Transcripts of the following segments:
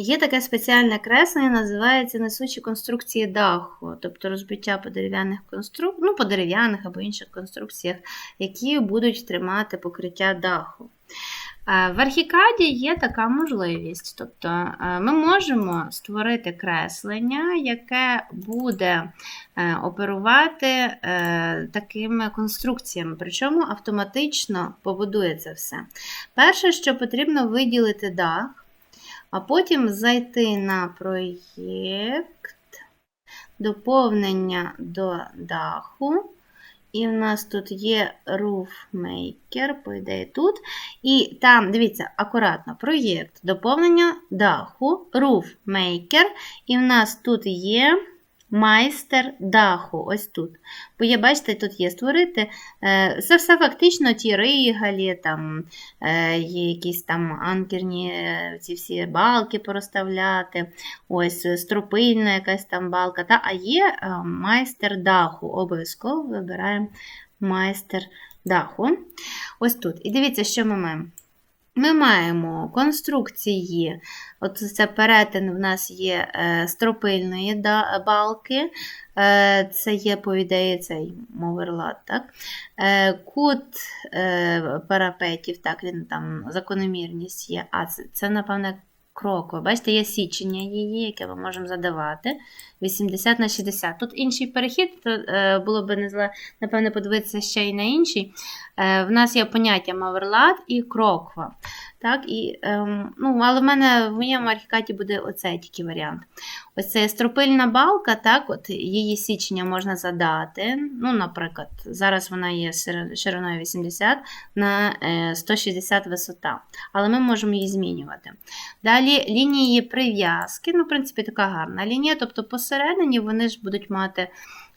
Є таке спеціальне креслення, називається несучі конструкції даху, тобто розбиття по дерев'яних конструк... ну, по дерев'яних або інших конструкціях, які будуть тримати покриття даху. Е, В архікаді є така можливість. Тобто е, ми можемо створити креслення, яке буде е, оперувати такими конструкціями, причому автоматично побудує це все. Перше, що потрібно виділити дах, а потім зайти на проєкт, доповнення до даху. І в нас тут є roofmaker, по ідеї тут. І там, дивіться, акуратно, проєкт доповнення даху, roofmaker, І в нас тут є майстер даху. Ось тут. Бо є, бачите, тут є створити. е, Це все фактично ті ригалі, там е, є якісь там анкерні е, ці всі балки порозставляти. Ось стропильна якась там балка. Та, а є майстер даху. Обов'язково вибираємо майстер даху. Ось тут. І дивіться, що ми маємо. Ми маємо конструкції, от це перетин в нас є е, стропильної балки, е, це є, по ідеї, цей моверлат, так? Е, Кут парапетів, так, він там закономірність є, а це, це напевне, крокова. Бачите, є січення її, яке ми можемо задавати. 80 на 60. Тут інший перехід, то е, було б не зле, напевне, подивитися ще й на інший. Е, в нас є поняття маверлат і кроква. Так, і, ем, ну, але в мене в моєму архікаті буде оцей тільки варіант. Ось це стропильна балка, так, от її січення можна задати. Ну, наприклад, зараз вона є шириною 80 на е, 160 висота. Але ми можемо її змінювати. Далі лінії прив'язки, ну, в принципі, така гарна лінія, тобто посередині вони ж будуть мати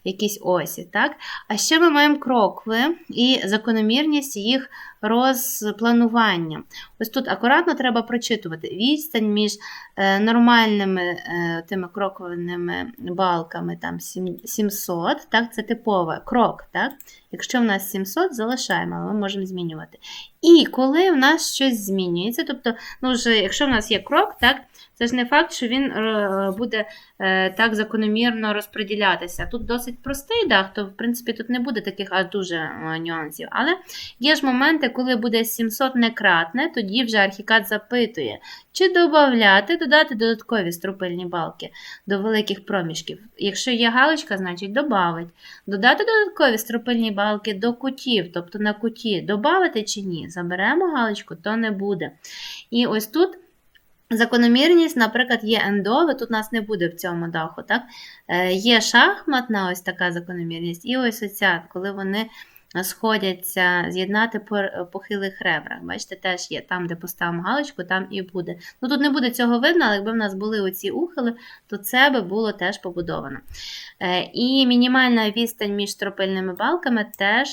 якісь осі. Так? А ще ми маємо крокви і закономірність їх розпланування. Ось тут акуратно треба прочитувати відстань між е, нормальними е, тими крокованими балками там 700, так, це типовий крок. Так? Якщо в нас 700, залишаємо, але ми можемо змінювати. І коли в нас щось змінюється, тобто, ну вже, якщо в нас є крок, так, це ж не факт, що він е, буде е, так закономірно розподілятися. Тут досить простий дах, то в принципі тут не буде таких аж дуже е, нюансів. Але є ж моменти, коли буде 700 некратне, тоді вже архікад запитує, чи додати, додати додаткові стропильні балки до великих проміжків. Якщо є галочка, значить додавить. Додати додаткові стропильні балки до кутів, тобто на куті, додати чи ні. Заберемо галочку, то не буде. І ось тут. Закономірність, наприклад, є ендове, тут нас не буде в цьому даху. Так? Е, Є шахматна ось така закономірність, і ось оця, коли вони сходяться з'єднати по похилих ребрах. Бачите, теж є там, де поставимо галочку, там і буде. Ну Тут не буде цього видно, але якби в нас були оці ухили, то це би було теж побудовано. Е, І мінімальна відстань між стропильними балками теж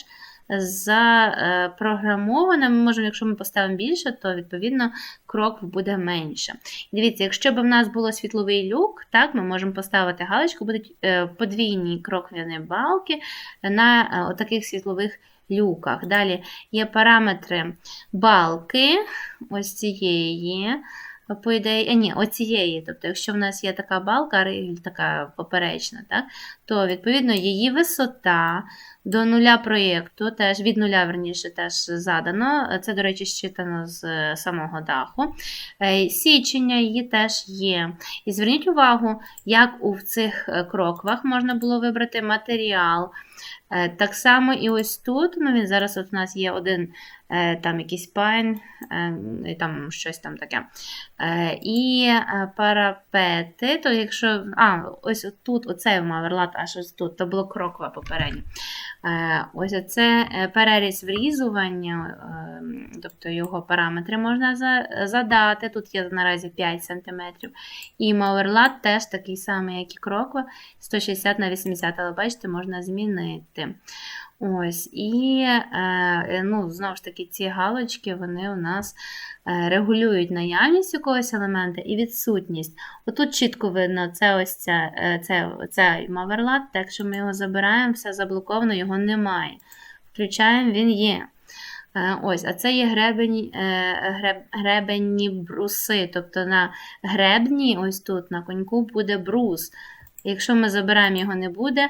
запрограмована. Ми можемо, якщо ми поставимо більше, то відповідно крок буде менше. Дивіться, якщо б в нас було світловий люк, так, ми можемо поставити галочку, будуть е, подвійні кроквяні балки на е, таких світлових люках. Далі є параметри балки, ось цієї. По ідеї, а, ні, оцієї, тобто, якщо в нас є така балка, така поперечна, так, то відповідно її висота до нуля проєкту, теж від нуля, верніше, теж задано. Це, до речі, щитано з е, самого даху. Е, Січення її теж є. І зверніть увагу, як у цих е, кроквах можна було вибрати матеріал. Е, Так само і ось тут, ну він зараз от у нас є один е, там якийсь пайн, е, там щось там таке. І парапети, то якщо, а, ось тут, оцей маверлат, аж ось тут, то було кроква попередньо. Е, Ось це переріз врізування, е, тобто його параметри можна задати. Тут є наразі 5 см. І маверлат теж такий самий, як і кроква, 160 на 80, але бачите, можна змінити. Ось, і е, ну, знову ж таки, ці галочки вони у нас е, регулюють наявність якогось елемента і відсутність. Отут чітко видно, це ось ця, е, це, цей маверлат, так що ми його забираємо, все заблоковано, його немає. Включаємо, він є. Е, Ось, а це є гребені, е, греб, гребенні бруси. Тобто на гребні, ось тут на коньку буде брус. Якщо ми забираємо його не буде, е,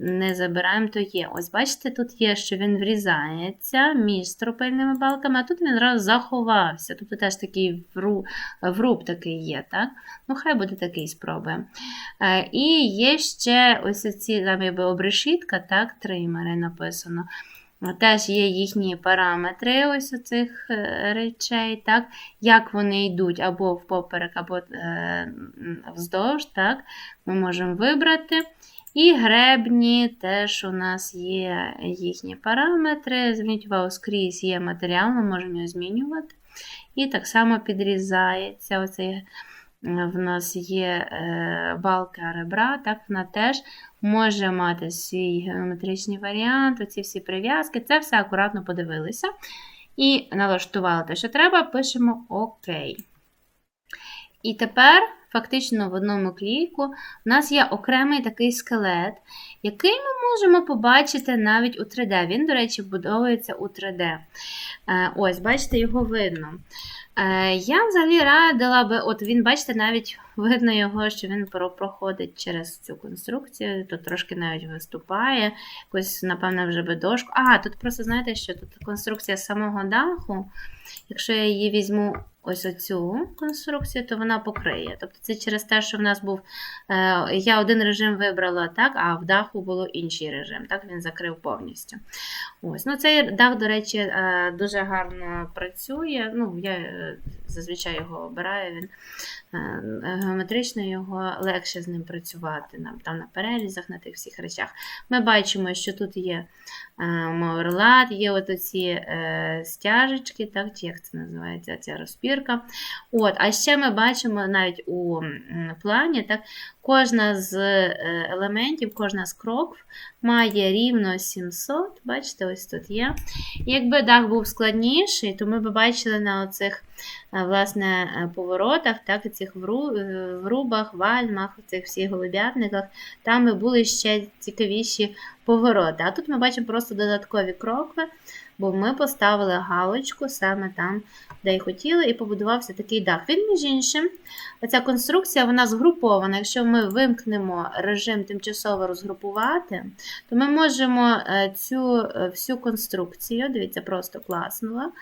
не забираємо, то є. Ось бачите, тут є, що він врізається між стропильними балками, а тут він одразу заховався. Тобто теж такий вру, вруб такий є. так? Ну, хай буде такий, спробуємо. Е, І є ще ось ці там якби обрешітка, так, тримери написано. Теж є їхні параметри ось у цих е, речей, так, як вони йдуть або впоперек, або е, вздовж, так, ми можемо вибрати. І гребні теж у нас є їхні параметри. Зверніть увагу, скрізь є матеріал, ми можемо його змінювати. І так само підрізається. Оцей, е, в нас є е, балка ребра, так, вона теж може мати свій геометричний варіант, оці всі прив'язки. Це все акуратно подивилися. І налаштували те, що треба, пишемо ОК. І тепер, фактично, в одному кліку у нас є окремий такий скелет, який ми можемо побачити навіть у 3D. Він, до речі, будується у 3D. Е, Ось, бачите, його видно. Е, Я взагалі радила би, от він, бачите, навіть видно його, що він проходить через цю конструкцію, тут трошки навіть виступає, якось, напевно, вже би дошку. А, тут просто знаєте, що тут конструкція самого даху. Якщо я її візьму ось оцю конструкцію, то вона покриє. Тобто це через те, що в нас був. Е, я один режим вибрала, так, а в даху було інший режим. Так, він закрив повністю. Ось. Ну, Цей дах, до речі, е, дуже гарно працює. Ну, Я е, зазвичай його обираю. Він е, геометрично його легше з ним працювати. Нам, там на перерізах, на тих всіх речах. Ми бачимо, що тут є е, мауерлат, є от оці е, стяжечки, так, чи як це називається, ця розпірка. От, а ще ми бачимо навіть у плані, так, кожна з елементів, кожна з кроків має рівно 700. Бачите, ось тут є. Якби дах був складніший, то ми б бачили на оцих власне, поворотах, так, і цих е, врубах, вальмах, цих всіх голуб'ятниках, там би були ще цікавіші повороти. А тут ми бачимо просто додаткові крокви, бо ми поставили галочку саме там, де й хотіли, і побудувався такий дах. Він, між іншим, оця конструкція вона згрупована. Якщо ми вимкнемо режим тимчасово розгрупувати, то ми можемо е, цю е, всю конструкцію, дивіться, просто класнула.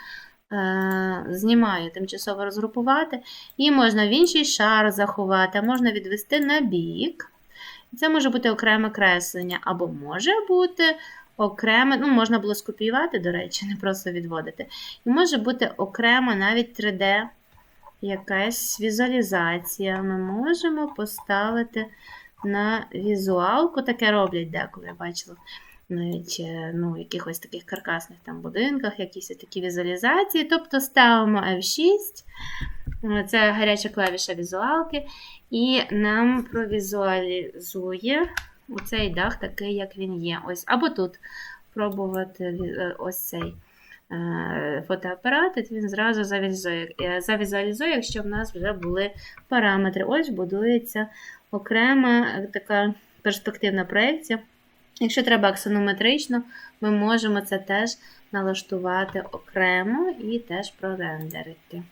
Е, Знімаю тимчасово розгрупувати, і можна в інший шар заховати, а можна відвести на бік. Це може бути окреме креслення, або може бути окреме, ну, можна було скопіювати, до речі, не просто відводити. І може бути окремо навіть 3D якась візуалізація. Ми можемо поставити на візуалку, таке роблять деколи, я бачила. Навіть е, ну, якихось таких каркасних там будинках, якісь такі візуалізації. Тобто ставимо F6, е, це гаряча клавіша візуалки, і нам провізуалізує оцей дах такий, як він є. Ось, Або тут пробувати е, ось цей фотоапарат, і він зразу завізує, завізуалізує, якщо в нас вже були параметри. Ось будується окрема така перспективна проекція. Якщо треба аксонометрично, ми можемо це теж налаштувати окремо і теж прорендерити.